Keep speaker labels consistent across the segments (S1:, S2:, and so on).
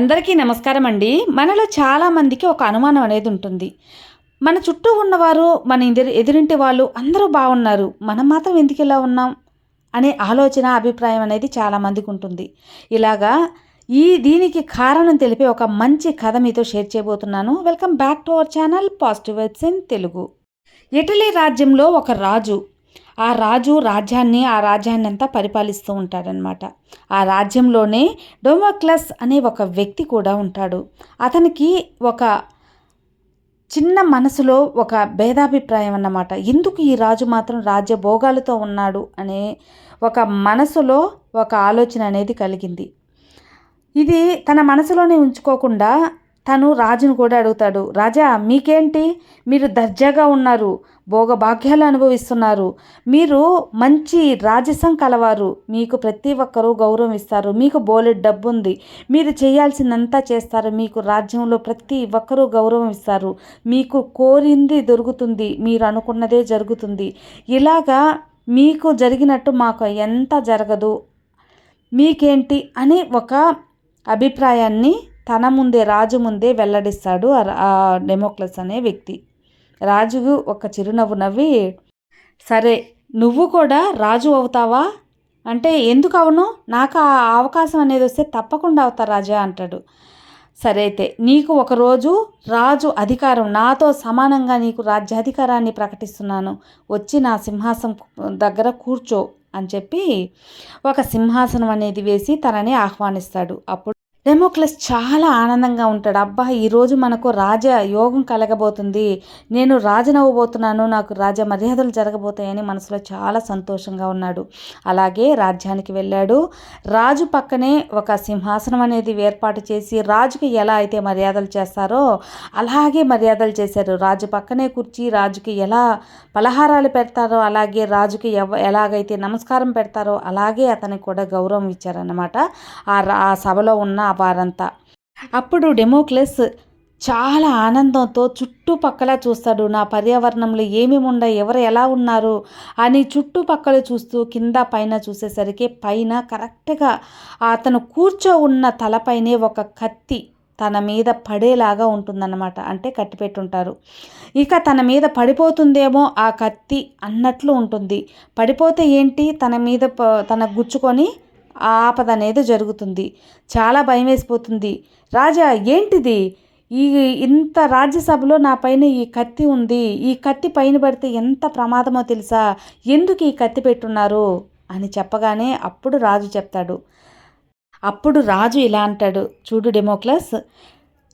S1: అందరికీ నమస్కారం అండి మనలో చాలామందికి ఒక అనుమానం అనేది ఉంటుంది. మన చుట్టూ ఉన్నవారు మన ఎదురు ఎదురింటి వాళ్ళు అందరూ బాగున్నారు. మనం మాత్రం ఎందుకు ఇలా ఉన్నాం? అనే ఆలోచన అభిప్రాయం అనేది చాలామందికి ఉంటుంది. ఇలాగా ఈ దీనికి కారణం తెలిపే ఒక మంచి కథ మీతో షేర్ చేయబోతున్నాను. Welcome back to our channel positive vibes in Telugu. Italy రాజ్యంలో ఒక రాజు ఆ రాజు రాజ్యాన్ని ఆ రాజ్యాన్ని అంతా పరిపాలిస్తూ ఉంటాడనమాట ఆ రాజ్యంలోనే డోమోక్లస్ అనే ఒక వ్యక్తి కూడా ఉంటాడు. అతనికి ఒక చిన్న మనసులో ఒక భేదాభిప్రాయం అన్నమాట. ఎందుకు ఈ రాజు మాత్రం రాజ్య భోగాలతో ఉన్నాడు అనే ఒక మనసులో ఒక ఆలోచన అనేది కలిగింది. ఇది తన మనసులోనే ఉంచుకోకుండా తను రాజును కూడా అడుగుతాడు రాజా మీకేంటి? మీరు దర్జాగా ఉన్నారు భోగభాగ్యాలు అనుభవిస్తున్నారు. మీరు మంచి రాజసం కలవారు. మీకు ప్రతి ఒక్కరూ గౌరవం ఇస్తారు. మీకు బోలెడ్ డబ్బు ఉంది మీరు చేయాల్సిందంతా చేస్తారు. మీకు రాజ్యంలో ప్రతి ఒక్కరూ గౌరవం ఇస్తారు. మీకు కోరింది దొరుకుతుంది. మీరు అనుకున్నదే జరుగుతుంది. ఇలాగా మీకు జరిగినట్టు మాకు ఎంత జరగదు. మీకేంటి? అని ఒక అభిప్రాయాన్ని తన ముందే రాజు ముందే వెల్లడిస్తాడు ఆ డెమోక్లస్ అనే వ్యక్తి. రాజు ఒక చిరునవ్వు నవ్వి సరే నువ్వు కూడా రాజు అవుతావా? అంటే ఎందుకు అవును నాకు ఆ అవకాశం అనేది వస్తే తప్పకుండా అవుతా రాజా అంటాడు. సరే అయితే నీకు ఒకరోజు రాజు అధికారం నాతో సమానంగా నీకు రాజ్యాధికారాన్ని ప్రకటిస్తున్నాను. వచ్చి నా సింహాసనం దగ్గర కూర్చో అని చెప్పి ఒక సింహాసనం అనేది వేసి తనని ఆహ్వానిస్తాడు. అప్పుడు డెమోక్లస్ చాలా ఆనందంగా ఉంటాడు. అబ్బా ఈరోజు మనకు రాజ యోగం కలగబోతుంది. నేను రాజనవ్వబోతున్నాను. నాకు రాజ మర్యాదలు జరగబోతాయని మనసులో చాలా సంతోషంగా ఉన్నాడు. అలాగే రాజ్యానికి వెళ్ళాడు. రాజు పక్కనే ఒక సింహాసనం అనేది ఏర్పాటు చేసి రాజుకి ఎలా అయితే మర్యాదలు చేస్తారో అలాగే మర్యాదలు చేశారు. రాజు పక్కనే కూర్చి రాజుకి ఎలా పలహారాలు పెడతారో అలాగే రాజుకి ఎవ ఎలాగైతే నమస్కారం పెడతారో అలాగే అతనికి కూడా గౌరవం ఇచ్చారన్నమాట. ఆ సభలో ఉన్న వారంతా. అప్పుడు డెమోక్లెస్ చాలా ఆనందంతో చుట్టుపక్కల చూస్తాడు నా పర్యావరణంలో ఏమేమి ఉన్నాయి? ఎవరు ఎలా ఉన్నారు? అని చుట్టుపక్కల చూస్తూ కింద పైన చూసేసరికి పైన కరెక్ట్గా అతను కూర్చో ఉన్న తలపైనే ఒక కత్తి తన మీద పడేలాగా ఉంటుందన్నమాట. అంటే కట్టిపెట్టుంటారు ఇక తన మీద పడిపోతుందేమో ఆ కత్తి అన్నట్లు ఉంటుంది. పడిపోతే ఏంటి? తన మీద తన గుచ్చుకొని ఆ ఆపద అనేది జరుగుతుంది. చాలా భయం వేసిపోతుంది రాజా ఏంటిది? ఈ ఇంత రాజ్యసభలో నా పైన ఈ కత్తి ఉంది. ఈ కత్తి పైన పడితే ఎంత ప్రమాదమో తెలుసా? ఎందుకు ఈ కత్తి పెట్టున్నారు? అని చెప్పగానే అప్పుడు రాజు చెప్తాడు. అప్పుడు రాజు ఇలా అంటాడు. చూడు డెమోక్లస్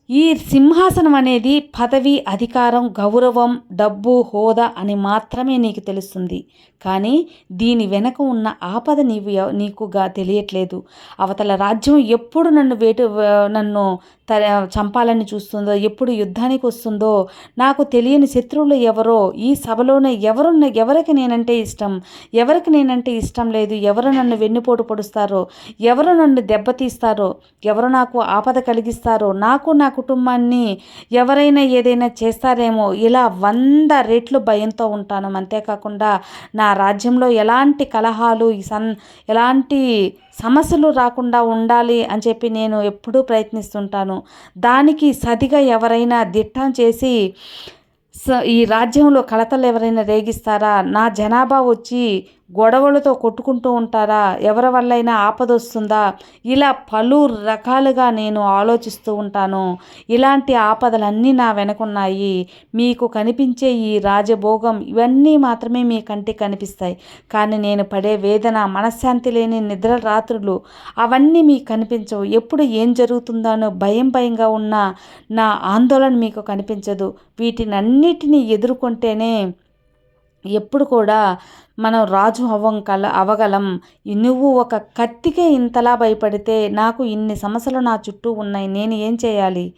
S1: ఈ సింహాసనం అనేది పదవి అధికారం గౌరవం డబ్బు హోదా అని మాత్రమే నీకు తెలుస్తుంది. కానీ దీని వెనక ఉన్న ఆపద నీవు నీకుగా తెలియట్లేదు. అవతల రాజ్యం ఎప్పుడు నన్ను వేటు నన్ను త చంపాలని చూస్తుందో ఎప్పుడు యుద్ధానికి వస్తుందో నాకు తెలియని శత్రువులు ఎవరో ఈ సభలోనే ఎవరున్న ఎవరికి నేనంటే ఇష్టం? ఎవరికి నేనంటే ఇష్టం లేదు? ఎవరు నన్ను వెన్నుపోటు పొడుస్తారో? ఎవరు నన్ను దెబ్బతీస్తారో ఎవరు నాకు ఆపద కలిగిస్తారో? నాకు నా కుటుంబాన్ని ఎవరైనా ఏదైనా చేస్తారేమో? ఇలా వంద రేట్లు భయంతో ఉంటాను. అంతేకాకుండా నా రాజ్యంలో ఎలాంటి కలహాలు సన్ ఎలాంటి సమస్యలు రాకుండా ఉండాలి అని చెప్పి నేను ఎప్పుడూ ప్రయత్నిస్తుంటాను. దానికి సదిగా ఎవరైనా దిట్టం చేసి ఈ రాజ్యంలో కలతలు ఎవరైనా రేగిస్తారా? నా జనాభా వచ్చి గొడవలతో కొట్టుకుంటూ ఉంటారా? ఎవరి వల్లైనా ఆపదొస్తుందా ఇలా పలు రకాలుగా నేను ఆలోచిస్తూ ఉంటాను. ఇలాంటి ఆపదలన్నీ నా వెనకున్నాయి. మీకు కనిపించే ఈ రాజభోగం ఇవన్నీ మాత్రమే మీ కంటికి కనిపిస్తాయి. కానీ నేను పడే వేదన మనశ్శాంతి లేని నిద్ర రాత్రులు అవన్నీ మీకు కనిపించవు. ఎప్పుడు ఏం జరుగుతుందనో భయం భయంగా ఉన్న నా ఆందోళన మీకు కనిపించదు. వీటినన్నిటినీ ఎదుర్కొంటేనే ఎప్పుడు కూడా మనం రాజు అవ్వం కల అవగలం. నువ్వు ఒక కత్తికే ఇంతలా భయపడితే నాకు ఇన్ని సమస్యలు నా చుట్టూ ఉన్నాయి నేను ఏం చేయాలి?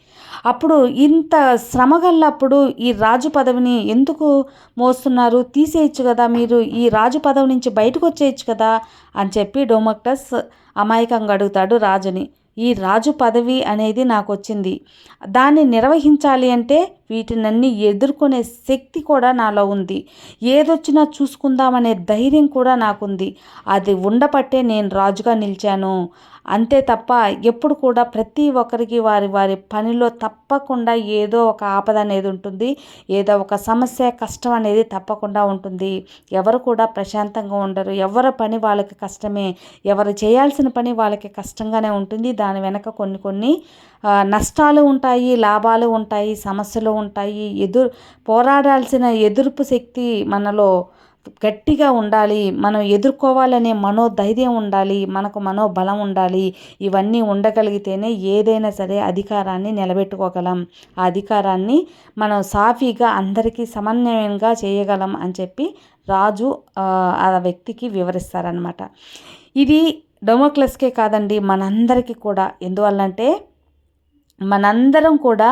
S1: అప్పుడు ఇంత శ్రమగల్లప్పుడు ఈ రాజు పదవిని ఎందుకు మోస్తున్నారు? తీసేయచ్చు కదా మీరు ఈ రాజు పదవి నుంచి బయటకు వచ్చేయచ్చు కదా అని చెప్పి డోమక్టస్ అమాయకంగా అడుగుతాడు రాజుని. ఈ రాజు పదవి అనేది నాకు వచ్చింది దాన్ని నిర్వహించాలి అంటే వీటినన్నీ ఎదుర్కొనే శక్తి కూడా నాలో ఉంది. ఏదొచ్చినా చూసుకుందామనే ధైర్యం కూడా నాకుంది. అది ఉండపట్టే నేను రాజుగా నిలిచాను. అంతే తప్ప ఎప్పుడు కూడా ప్రతి ఒక్కరికి వారి వారి పనిలో తప్పకుండా ఏదో ఒక ఆపద అనేది ఉంటుంది. ఏదో ఒక సమస్య కష్టం అనేది తప్పకుండా ఉంటుంది. ఎవరు కూడా ప్రశాంతంగా ఉండరు. ఎవరి పని వాళ్ళకి కష్టమే. ఎవరు చేయాల్సిన పని వాళ్ళకి కష్టంగానే ఉంటుంది. దాని వెనక కొన్ని కొన్ని నష్టాలు ఉంటాయి లాభాలు ఉంటాయి సమస్యలు ఉంటాయి. ఎదురు పోరాడాల్సిన ఎదుర్పు శక్తి మనలో గట్టిగా ఉండాలి మనం ఎదుర్కోవాలనే మనోధైర్యం ఉండాలి మనకు మనోబలం ఉండాలి ఇవన్నీ ఉండగలిగితేనే ఏదైనా సరే అధికారాన్ని నిలబెట్టుకోగలం. ఆ అధికారాన్ని మనం సాఫీగా అందరికీ సమన్వయంగా చేయగలం అని చెప్పి రాజు ఆ వ్యక్తికి వివరిస్తారనమాట ఇది డొమోక్లస్కే కాదండి మనందరికీ కూడా. ఎందువల్లంటే మనందరం కూడా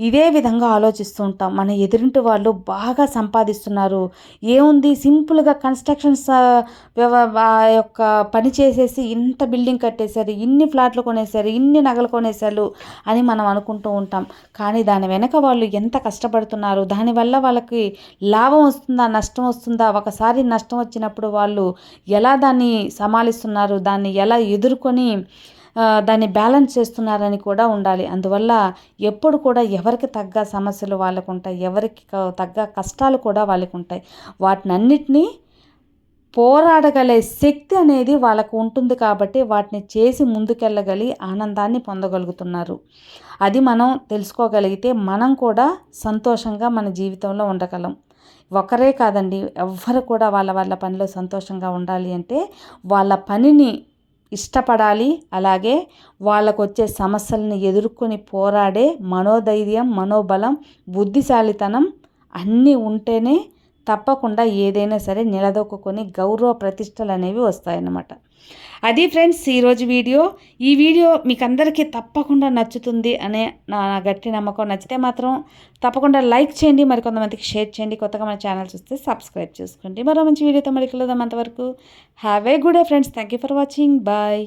S1: ఇదే విధంగా ఆలోచిస్తూ ఉంటాం. మన ఎదురింటి వాళ్ళు బాగా సంపాదిస్తున్నారు. ఏముంది? సింపుల్గా కన్స్ట్రక్షన్స్ యొక్క పని చేసేసి ఇంత బిల్డింగ్ కట్టేశారు ఇన్ని ఫ్లాట్లు కొనేశారు ఇన్ని నగలు కొనేశారు అని మనం అనుకుంటూ ఉంటాం. కానీ దాని వెనక వాళ్ళు ఎంత కష్టపడుతున్నారు? దానివల్ల వాళ్ళకి లాభం వస్తుందా? నష్టం వస్తుందా? ఒకసారి నష్టం వచ్చినప్పుడు వాళ్ళు ఎలా దాన్ని సమాలిస్తున్నారు? దాన్ని ఎలా ఎదుర్కొని దాన్ని బ్యాలెన్స్ చేస్తున్నారని కూడా ఉండాలి. అందువల్ల ఎప్పుడు కూడా ఎవరికి తగ్గ సమస్యలు వాళ్ళకు ఉంటాయి ఎవరికి తగ్గ కష్టాలు కూడా వాళ్ళకు ఉంటాయి. వాటినన్నిటినీ పోరాడగలే శక్తి అనేది వాళ్ళకు ఉంటుంది కాబట్టి వాటిని చేసి ముందుకెళ్ళగలి ఆనందాన్ని పొందగలుగుతున్నారు. అది మనం తెలుసుకోగలిగితే మనం కూడా సంతోషంగా మన జీవితంలో ఉండగలం. ఒకరే కాదండి ఎవ్వరు కూడా వాళ్ళ వాళ్ళ పనిలో సంతోషంగా ఉండాలి అంటే వాళ్ళ పనిని ఇష్టపడాలి. అలాగే వాళ్ళకు వచ్చే సమస్యలను ఎదుర్కొని పోరాడే మనోధైర్యం మనోబలం బుద్ధిశాలితనం అన్నీ ఉంటేనే తప్పకుండా ఏదైనా సరే నిలదొక్కుని గౌరవ ప్రతిష్టలు అనేవి వస్తాయన్నమాట. అది ఫ్రెండ్స్ ఈరోజు వీడియో. ఈ వీడియో మీకు అందరికీ తప్పకుండా నచ్చుతుంది అనే నా గట్టి నమ్మకం. నచ్చితే మాత్రం తప్పకుండా లైక్ చేయండి మరి కొంతమందికి షేర్ చేయండి. కొత్తగా మన ఛానల్ చూస్తే సబ్స్క్రైబ్ చేసుకోండి. మరో మంచి వీడియోతో మళ్ళీ కలుద్దాం అంతవరకు. Have a good friends. Thank you for watching. Bye.